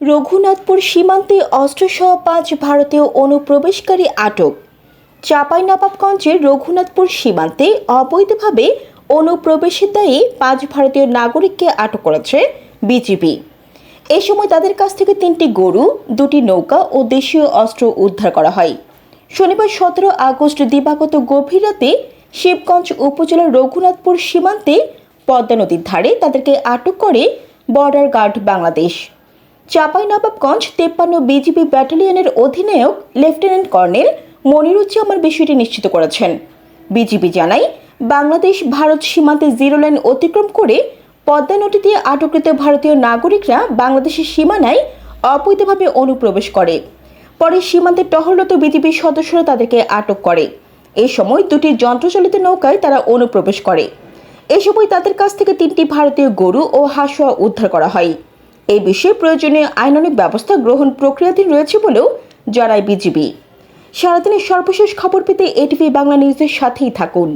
রঘুনাথপুর সীমান্তে অস্ত্রসহ পাঁচ ভারতীয় অনুপ্রবেশকারী আটক। চাঁপাইনবাবগঞ্জের রঘুনাথপুর সীমান্তে অবৈধভাবে অনুপ্রবেশের দায়ে পাঁচ ভারতীয় নাগরিককে আটক করেছে বিজিবি। এ সময় তাদের কাছ থেকে তিনটি গরু, দুটি নৌকা ও দেশীয় অস্ত্র উদ্ধার করা হয়। শনিবার সতেরো আগস্ট দিবাগত গভীর রাতে শিবগঞ্জ উপজেলার রঘুনাথপুর সীমান্তে পদ্মা নদীর ধারে তাদেরকে আটক করে বর্ডার গার্ড বাংলাদেশ। চাঁপাইনবাবগঞ্জ তেপ্পান্ন বিজিবি ব্যাটালিয়নের অধিনায়ক লেফটেন্যান্ট কর্নেল মনিরুজ্জামান বিষয়টি নিশ্চিত করেছেন। বিজিবি জানায়, বাংলাদেশ ভারত সীমান্তে জিরো লাইন অতিক্রম করে পদ্মা নদীতে আটককৃত ভারতীয় নাগরিকরা বাংলাদেশের সীমানায় অবৈধভাবে অনুপ্রবেশ করে। পরে সীমান্তে টহলরত বিজিবির সদস্যরা তাদেরকে আটক করে। এ সময় দুটি যন্ত্রচালিত নৌকায় তারা অনুপ্রবেশ করে। এ সময় তাদের কাছ থেকে তিনটি ভারতীয় গরু ও হাঁসুয়া উদ্ধার করা হয়। এই বিষয়ে প্রয়োজনীয় আইনানিক ব্যবস্থা গ্রহণ প্রক্রিয়াধীন রয়েছে বলেও জানায় বিজিবি। সারাদিনের সর্বশেষ খবর পেতে এটিভি বাংলা নিউজের সাথেই থাকুন।